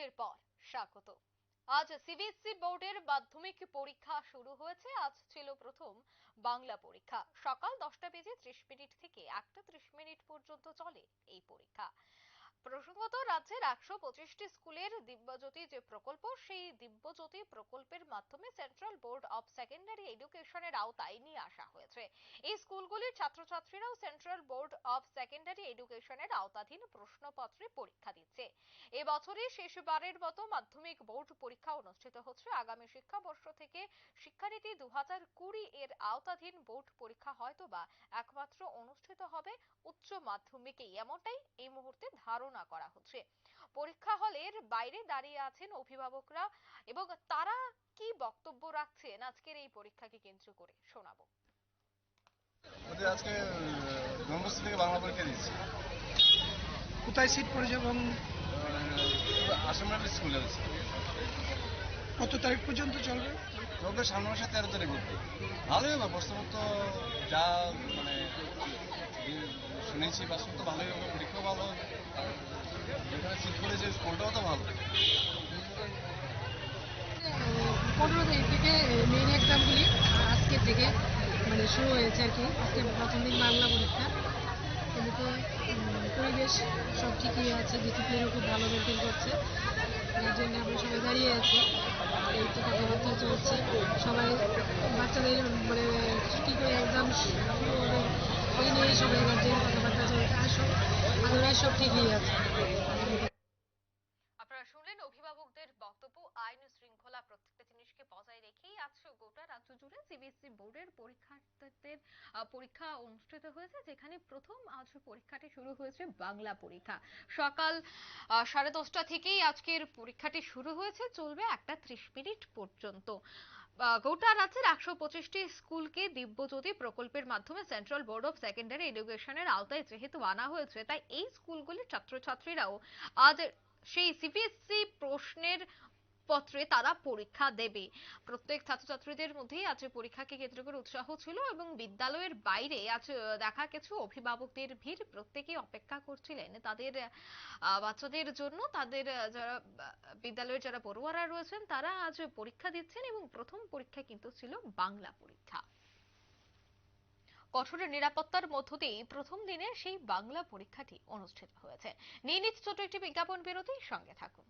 বিরতির পর, স্বাগত। আজ সিবিএসসি বোর্ডের মাধ্যমিক পরীক্ষা শুরু হয়েছে। আজ ছিল প্রথম বাংলা পরীক্ষা। সকাল দশটা বেজে ত্রিশ মিনিট থেকে একটা ত্রিশ মিনিট পর্যন্ত চলে এই পরীক্ষা। প্রসঙ্গত, রাজ্যের একশো পঁচিশটি স্কুলের দিব্যজ্যোতি যে প্রকল্প, সেই দিব্যজ্যোতি প্রকল্পের মাধ্যমে সেন্ট্রাল বোর্ড অব সেকেন্ডারি এডুকেশনের আওতায় নিয়ে আসা হয়েছে। এই স্কুলগুলির ছাত্রছাত্রীরাও সেন্ট্রাল বোর্ড অব সেকেন্ডারি এডুকেশনের আওতাধীন প্রশ্নপত্রে পরীক্ষা দিচ্ছে। এবছরই শেষবারের মতো মাধ্যমিক বোর্ড পরীক্ষা অনুষ্ঠিত হচ্ছে আগামী শিক্ষাবর্ষ থেকে শিক্ষানীতি দু হাজার কুড়ি এর আওতাধীন বোর্ড পরীক্ষা হয়তো বা একমাত্র অনুষ্ঠিত হবে উচ্চ মাধ্যমিকে এমনটাই এই মুহূর্তে ধারণা করা হচ্ছে। পরীক্ষা হলের বাইরে দাঁড়িয়ে আছেন অভিভাবকরা এবং তারা কি বক্তব্য রাখছেন আজকের এই পরীক্ষাকে কেন্দ্র করে শোনাবো। আজকে ব্রহ্মশ্রী থেকে বাংলা পরীক্ষা দিচ্ছি কোথায় সিট পড়েছে এবং স্কুলে কত তারিখ পর্যন্ত চলবে? চলবে সামনে মাসে তেরো তারিখ। অব্দি ভালোই হবে প্রশ্নপত্র যা মানে শুনেছি বাস্তব তো ভালোই হবে পরীক্ষাও ভালো হবে। যেখানে সিট করেছে স্কুলটাও তো ভালো। পনেরো তারিখ থেকে মেইন এক্সামগুলি আজকে থেকে মানে শুরু হয়েছে আর কি। আজকে প্রথম দিন বাংলা পরীক্ষা। পরিবেশ সব ঠিকই আছে ডিসিপ্লিনও খুব ভালো মেনটেন করছে। যার জন্য আমরা সবাই দাঁড়িয়ে আছি। এই তো কথাবার্তা চলছে। সবাই বাচ্চাদের মানে ছুটি করে একদম ওই নিয়ে সবাই গার্জেন কথাবার্তা চলছে আর সব সব ঠিকই আছে। অভিভাবকদের বক্তব্য, আইন শৃঙ্খলা প্রত্যেকটা জিনিসকে বজায় রেখেই আজ গোটা রাজ্য জুড়ে সিবিএসসি বোর্ডের পরীক্ষার্থীদের পরীক্ষা অনুষ্ঠিত হয়েছে, যেখানে প্রথম আজ পরীক্ষাটি শুরু হয়েছে বাংলা পরীক্ষা। সকাল সাড়ে দশটা থেকেই আজকের পরীক্ষাটি শুরু হয়েছে, চলবে একটা ত্রিশ মিনিট পর্যন্ত। গোটা রাজ্যের একশো পঁচিশটি স্কুলকে দিব্যজ্যোতি প্রকল্পের মাধ্যমে সেন্ট্রাল বোর্ড অফ সেকেন্ডারি এডুকেশনের আওতায় যেহেতু আনা হয়েছে, তাই এই স্কুলগুলির ছাত্রছাত্রীরাও আজ সেই সিবিএসসি প্রশ্নের পত্রে তারা পরীক্ষা দেবে। প্রত্যেক ছাত্রছাত্রীদের মধ্যেই আজ পরীক্ষাকে কেন্দ্র করে উৎসাহ ছিল এবং বিদ্যালয়ের বাইরে আজ দেখা গেছে অভিভাবকদের ভিড়। প্রত্যেকেই অপেক্ষা করছিলেন। তাদের বাচ্চাদের জন্য তাদের যারা বিদ্যালয়ের যারা পড়ুয়ারা রয়েছেন তারা আজ পরীক্ষা দিচ্ছেন এবং প্রথম পরীক্ষা কিন্তু ছিল বাংলা পরীক্ষা। কঠোর নিরাপত্তার মধ্য দিয়ে প্রথম দিনে সেই বাংলা পরীক্ষাটি অনুষ্ঠিত হয়েছে। নিয়ে নিচ্ছে ছোট একটি বিজ্ঞাপন বিরতি, সঙ্গে থাকুন।